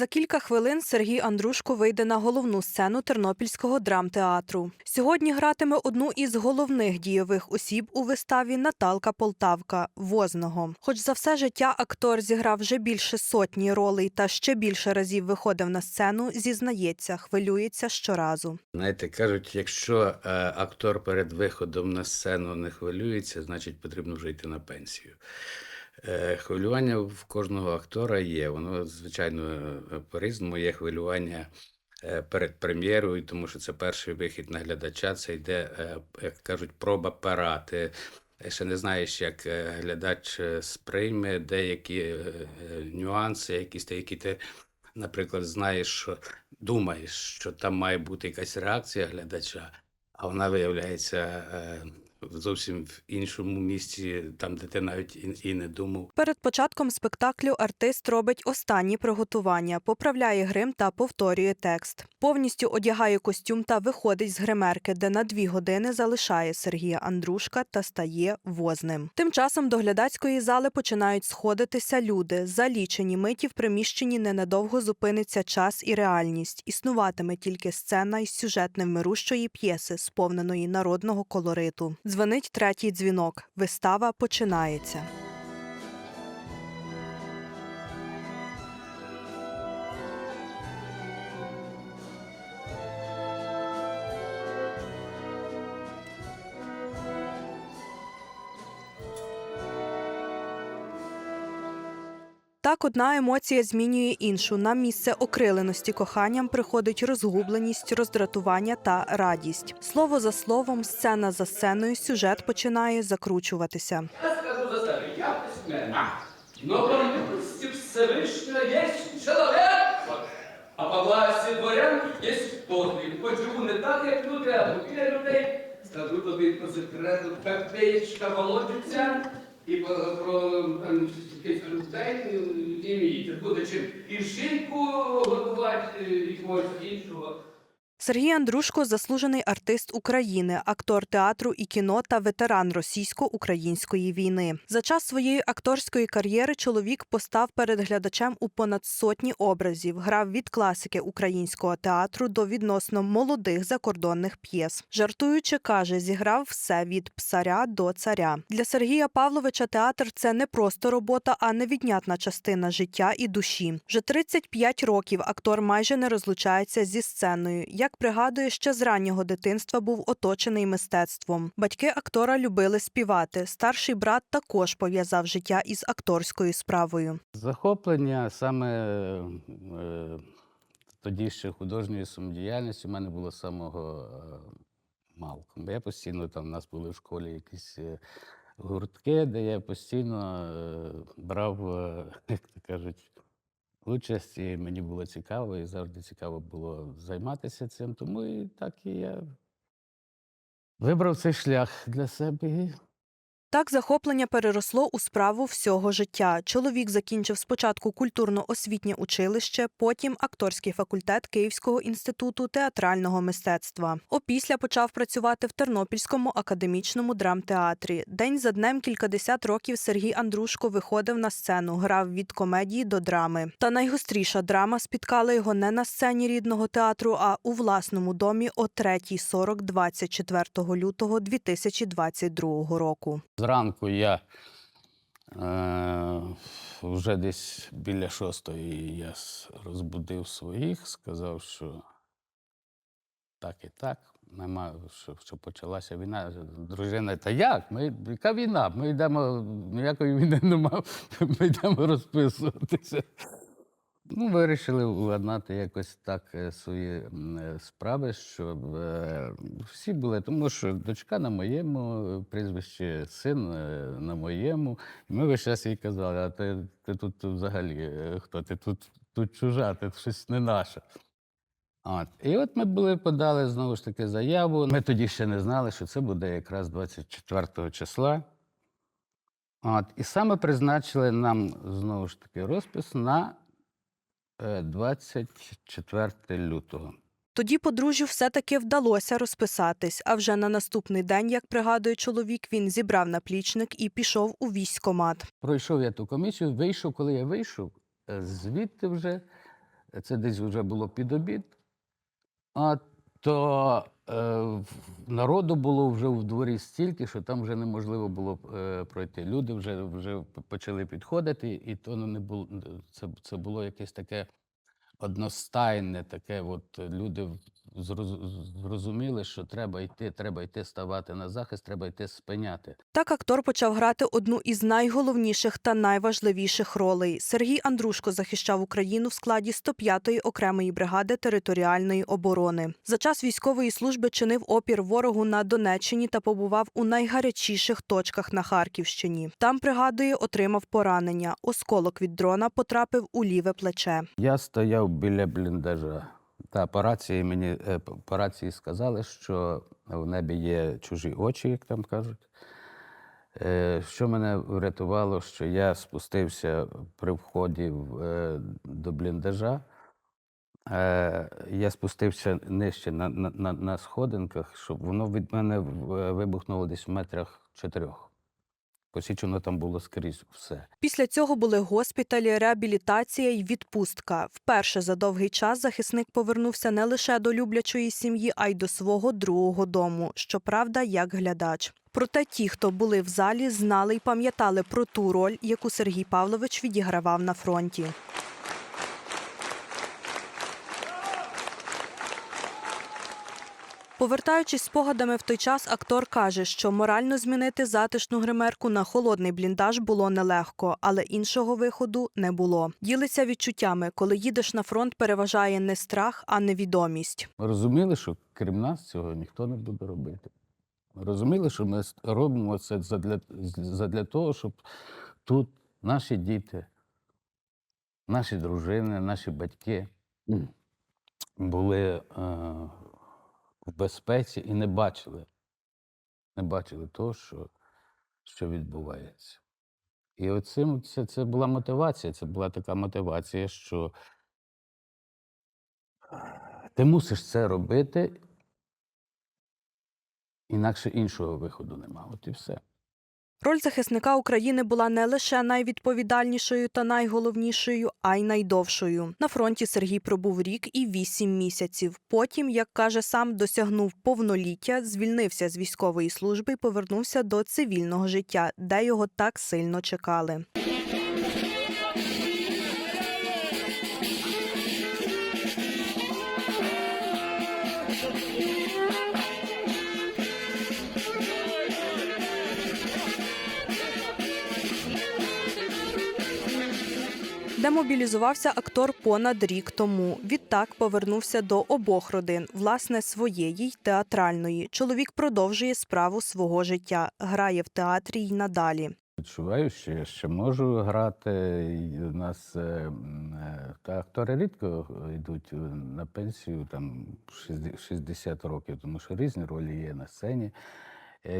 За кілька хвилин Сергій Андрушко вийде на головну сцену Тернопільського драмтеатру. Сьогодні гратиме одну із головних дійових осіб у виставі Наталка Полтавка Возного. Хоч за все життя актор зіграв вже більше сотні ролей та ще більше разів виходив на сцену, зізнається, хвилюється щоразу. Знаєте, кажуть, якщо е, актор перед виходом на сцену не хвилюється, значить потрібно вже йти на пенсію. Е, хвилювання в кожного актора є. Воно, звичайно, е, по-різному є хвилювання е, перед прем'єрою, тому що це перший вихід на глядача, це йде, як кажуть, проба пера. Ти ще не знаєш, як глядач сприйме деякі нюанси, якісь те, які ти, наприклад, знаєш, думаєш, що там має бути якась реакція глядача, а вона виявляється зовсім в іншому місці, там, де ти навіть і, не думав. Перед початком спектаклю артист робить останні приготування, поправляє грим та повторює текст. Повністю одягає костюм та виходить з гримерки, де на дві години залишає Сергія Андрушка та стає возним. Тим часом до глядацької зали починають сходитися люди. За лічені миті в приміщенні ненадовго зупиниться час і реальність. Існуватиме тільки сцена із сюжет невмирущої п'єси, сповненої народного колориту. Дзвонить третій дзвінок. Вистава починається. Так одна емоція змінює іншу. На місце окриленості коханням приходить розгубленість, роздратування та радість. Слово за словом, сцена за сценою, сюжет починає закручуватися. Я скажу за себе, я письменник. Но есть чоловік, а по власті є подвиг. Почому не так, як люди, а біля людей. Скажу тобі по секрету, пепеєчка володиться, і про, людей і. Буде чим і шинку готувати, і когось іншого. Сергій Андрушко заслужений артист України, актор театру і кіно та ветеран російсько-української війни. За час своєї акторської кар'єри чоловік постав перед глядачем у понад сотні образів, грав від класики українського театру до відносно молодих закордонних п'єс. Жартуючи, каже, зіграв все від псаря до царя. Для Сергія Павловича театр це не просто робота, а невіднятна частина життя і душі. Вже 35 років актор майже не розлучається зі сценою. Як пригадує, ще з раннього дитинства був оточений мистецтвом. Батьки актора любили співати. Старший брат також пов'язав життя із акторською справою. Захоплення саме е, тоді ще художньої самодіяльності у мене було самого е, малку. Я постійно там, у нас були в школі якісь е, гуртки, де я постійно е, брав, е, як то кажуть, участь, мені було цікаво, і завжди цікаво було займатися цим. Тому і так і я вибрав цей шлях для себе. Так захоплення переросло у справу всього життя. Чоловік закінчив спочатку культурно-освітнє училище, потім акторський факультет Київського інституту театрального мистецтва. Опісля почав працювати в Тернопільському академічному драмтеатрі. День за днем кількадесят років Сергій Андрушко виходив на сцену, грав від комедії до драми. Та найгостріша драма спіткала його не на сцені рідного театру, а у власному домі о 3.40 24 лютого 2022 року. Зранку я е, вже десь біля шостої я розбудив своїх, сказав, що так і так. Нема, що, що почалася війна. Дружина, та як? Ми, яка війна? Ми йдемо, ніякої війни нема, ми йдемо розписуватися. Ну, вирішили уладнати якось так е, свої е, справи, щоб е, всі були, тому що дочка на моєму прізвищі, син на моєму. Ми весь час їй казали, а ти, ти тут взагалі хто? Ти тут, тут чужа, ти щось не наша. От. І от ми були подали знову ж таки заяву. Ми тоді ще не знали, що це буде якраз 24 числа. От. І саме призначили нам знову ж таки розпис на 24 лютого. Тоді подружжю все-таки вдалося розписатись. А вже на наступний день, як пригадує чоловік, він зібрав наплічник і пішов у військкомат. Пройшов я ту комісію, вийшов, коли я вийшов, е, звідти вже Це десь вже було під обід. А то е, народу було вже в дворі стільки, що там вже неможливо було е, пройти. Люди вже, вже почали підходити, і то не було, це, це було якесь таке одностайне, таке, от люди зрозуміли, що треба йти, треба йти ставати на захист, треба йти спиняти. Так актор почав грати одну із найголовніших та найважливіших ролей. Сергій Андрушко захищав Україну в складі 105-ї окремої бригади територіальної оборони. За час військової служби чинив опір ворогу на Донеччині та побував у найгарячіших точках на Харківщині. Там пригадує, отримав поранення. Осколок від дрона потрапив у ліве плече. Я стояв біля бліндажа. Та по рації мені е, по рації сказали, що в небі є чужі очі, як там кажуть. Е, Що мене врятувало, що я спустився при вході е, до бліндажа. Я спустився нижче на, на, на, сходинках, щоб воно від мене вибухнуло десь в метрах чотирьох. Посічено там було скрізь все. Після цього були госпіталі, реабілітація й відпустка. Вперше за довгий час захисник повернувся не лише до люблячої сім'ї, а й до свого другого дому. Щоправда, як глядач. Проте ті, хто були в залі, знали й пам'ятали про ту роль, яку Сергій Павлович відігравав на фронті. Повертаючись спогадами в той час, актор каже, що морально змінити затишну гримерку на холодний бліндаж було нелегко, але іншого виходу не було. Ділиться відчуттями, коли їдеш на фронт, переважає не страх, а невідомість. Ми розуміли, що крім нас цього ніхто не буде робити. Ми розуміли, що ми робимо це задля, задля того, щоб тут наші діти, наші дружини, наші батьки були е, в безпеці і не бачили, не бачили того, що, що відбувається. І оцим це, це була мотивація. Це була така мотивація, що ти мусиш це робити, інакше іншого виходу нема. От і все. Роль захисника України була не лише найвідповідальнішою та найголовнішою, а й найдовшою. На фронті Сергій пробув рік і вісім місяців. Потім, як каже сам, досягнув повноліття, звільнився з військової служби і повернувся до цивільного життя, де його так сильно чекали. Демобілізувався актор понад рік тому. Відтак повернувся до обох родин, власне, своєї й театральної. Чоловік продовжує справу свого життя, грає в театрі й надалі. Відчуваю, що я ще можу грати. У нас е, е, та актори рідко йдуть е, на пенсію там 60 60 років, тому що різні ролі є на сцені.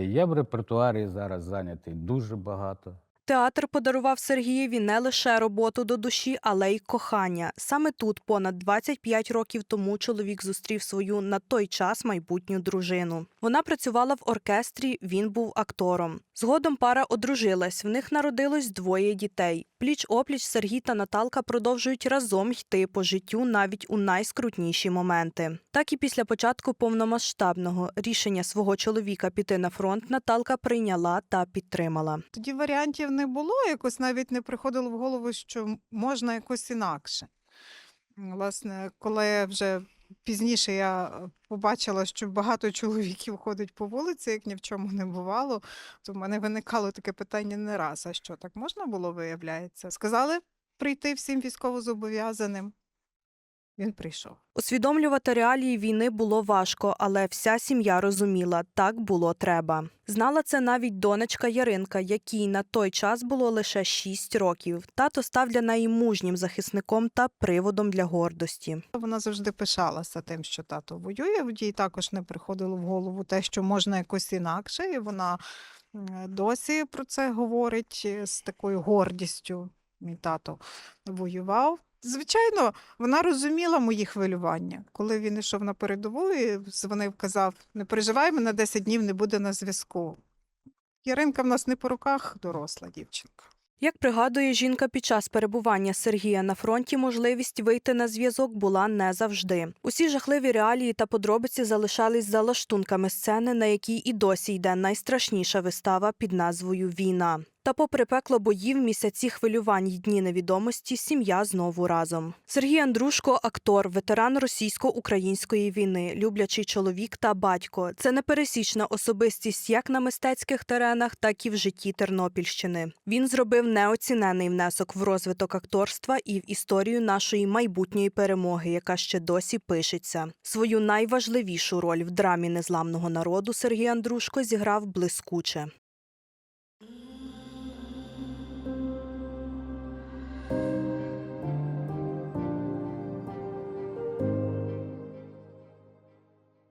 Я в репертуарі зараз зайнятий дуже багато. Театр подарував Сергієві не лише роботу до душі, але й кохання. Саме тут, понад 25 років тому, чоловік зустрів свою на той час майбутню дружину. Вона працювала в оркестрі, він був актором. Згодом пара одружилась. В них народилось двоє дітей. Пліч опліч Сергій та Наталка продовжують разом йти по життю навіть у найскрутніші моменти. Так і після початку повномасштабного рішення свого чоловіка піти на фронт Наталка прийняла та підтримала. Тоді варіантів не було, якось навіть не приходило в голову, що можна якось інакше. Власне, коли вже пізніше я е, побачила, що багато чоловіків ходить по вулиці, як ні в чому не бувало, то в мене виникало таке питання не раз. А що так можна було, виявляється? Сказали прийти всім військовозобов'язаним. Він прийшов. Усвідомлювати реалії війни було важко, але вся сім'я розуміла, так було треба. Знала це навіть донечка Яринка, якій на той час було лише 6 років. Тато став для неї мужнім захисником та приводом для гордості. Вона завжди пишалася тим, що тато воює. Їй також не приходило в голову те, що можна якось інакше, і вона досі про це говорить е, з такою гордістю. Мій тато воював. Звичайно, вона розуміла мої хвилювання. Коли він йшов на передову і дзвонив, казав: не переживай, мене 10 днів не буде на зв'язку. Яринка в нас не по руках доросла дівчинка. Як пригадує жінка, під час перебування Сергія на фронті можливість вийти на зв'язок була не завжди. Усі жахливі реалії та подробиці залишались за лаштунками сцени, на якій і досі йде найстрашніша вистава під назвою Війна. Та, попри пекло боїв, місяці хвилювань й дні невідомості, сім'я знову разом. Сергій Андрушко актор, ветеран російсько-української війни, люблячий чоловік та батько. Це непересічна особистість як на мистецьких теренах, так і в житті Тернопільщини. Він зробив неоцінений внесок в розвиток акторства і в історію нашої майбутньої перемоги, яка ще досі пишеться. Свою найважливішу роль в драмі незламного народу Сергій Андрушко зіграв блискуче.